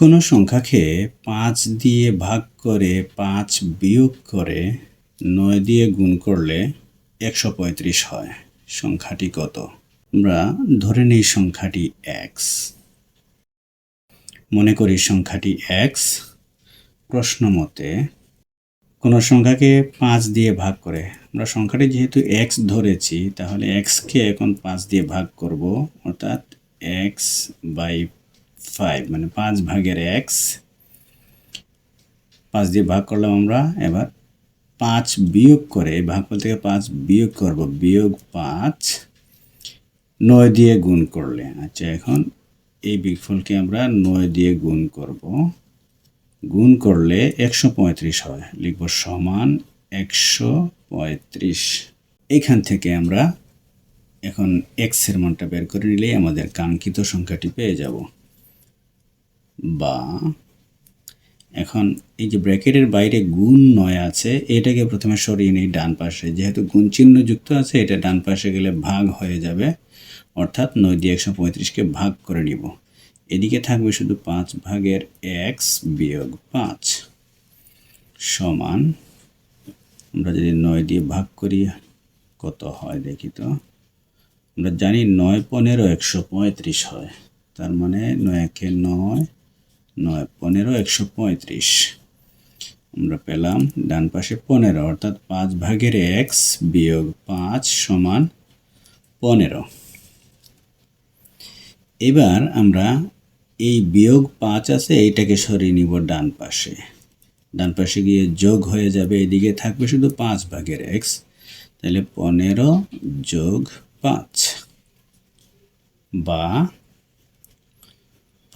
কোনো সংখ্যাকে পাঁচ দিয়ে ভাগ করে পাঁচ বিয়োগ করে নয় দিয়ে গুণ করলে একশো পঁয়ত্রিশ হয়। সংখ্যাটি কত? আমরা ধরে নিই সংখ্যাটি এক্স মনে করি সংখ্যাটি এক্স প্রশ্ন মতে, কোনো সংখ্যাকে পাঁচ দিয়ে ভাগ করে, আমরা সংখ্যাটি যেহেতু এক্স ধরেছি, তাহলে এক্সকে এখন পাঁচ দিয়ে ভাগ করব, অর্থাৎ এক্স বাই ফাইভ মানে পাঁচ ভাগের এক্স পাঁচ দিয়ে ভাগ করলাম আমরা, এবার পাঁচ বিয়োগ করে, এই ভাগফল থেকে পাঁচ বিয়োগ করব, বিয়োগ পাঁচ, নয় দিয়ে গুণ করলে। আচ্ছা এখন এই বিগফলকে আমরা নয় দিয়ে গুণ করব। গুণ করলে একশো পঁয়ত্রিশ হয়, লিখব সমান একশো পঁয়ত্রিশ। এইখান থেকে আমরা এখন এক্সের মানটা বের করে নিলেই আমাদের কাঙ্ক্ষিত সংখ্যাটি পেয়ে যাব। বা এখন এই যে ব্র্যাকেটের বাইরে গুণ নয় আছে, এটাকে প্রথমে সরিয়ে নিই ডান পাশে। যেহেতু গুণ চিহ্ন যুক্ত আছে, এটা ডান পাশে গেলে ভাগ হয়ে যাবে। অর্থাৎ নয় দিয়ে একশো পঁয়ত্রিশকে ভাগ করে নিব। এদিকে থাকবে শুধু পাঁচ ভাগের এক্স বিয়োগ পাঁচ সমান, আমরা যদি নয় দিয়ে ভাগ করি, কত হয় দেখি তো? আমরা জানি নয় পনেরো একশো পঁয়ত্রিশ হয়। তার মানে নয় একে নয় নয়, পনেরো, একশো পঁয়ত্রিশ। আমরা পেলাম ডান পাশে পনেরো, অর্থাৎ পাঁচ ভাগের এক্স বিয়োগ পাঁচ সমান পনেরো। এবার আমরা এই বিয়োগ পাঁচ আছে, এইটাকে সরিয়ে নিব ডান পাশে। ডান পাশে গিয়ে যোগ হয়ে যাবে, এদিকে থাকবে শুধু পাঁচ ভাগের এক্স তাহলে পনেরো যোগ পাঁচ বা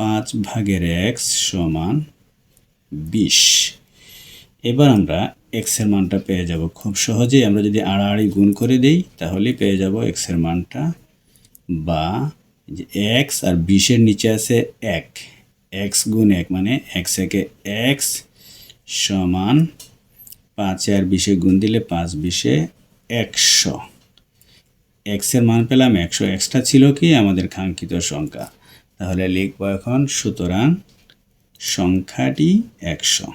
পাঁচ ভাগের এক্স সমান বিশ। এবার আমরা এক্সের মানটা পেয়ে যাব খুব সহজেই। আমরা যদি আড়াআড়ি গুণ করে দিই তাহলে পেয়ে যাব এক্সের মানটা বা যে এক্স আর বিশের নিচে আছে এক। এক্স গুণ এক মানে এক্স একে এক্স সমান পাঁচে আর বিশে গুণ দিলে পাঁচ বিশে একশো। এক্সের মান পেলাম একশো। এক্সটা ছিল কি? আমাদের কাঙ্ক্ষিত সংখ্যা। তাহলে লিখব এখন সুতরাং সংখ্যাটি একশো।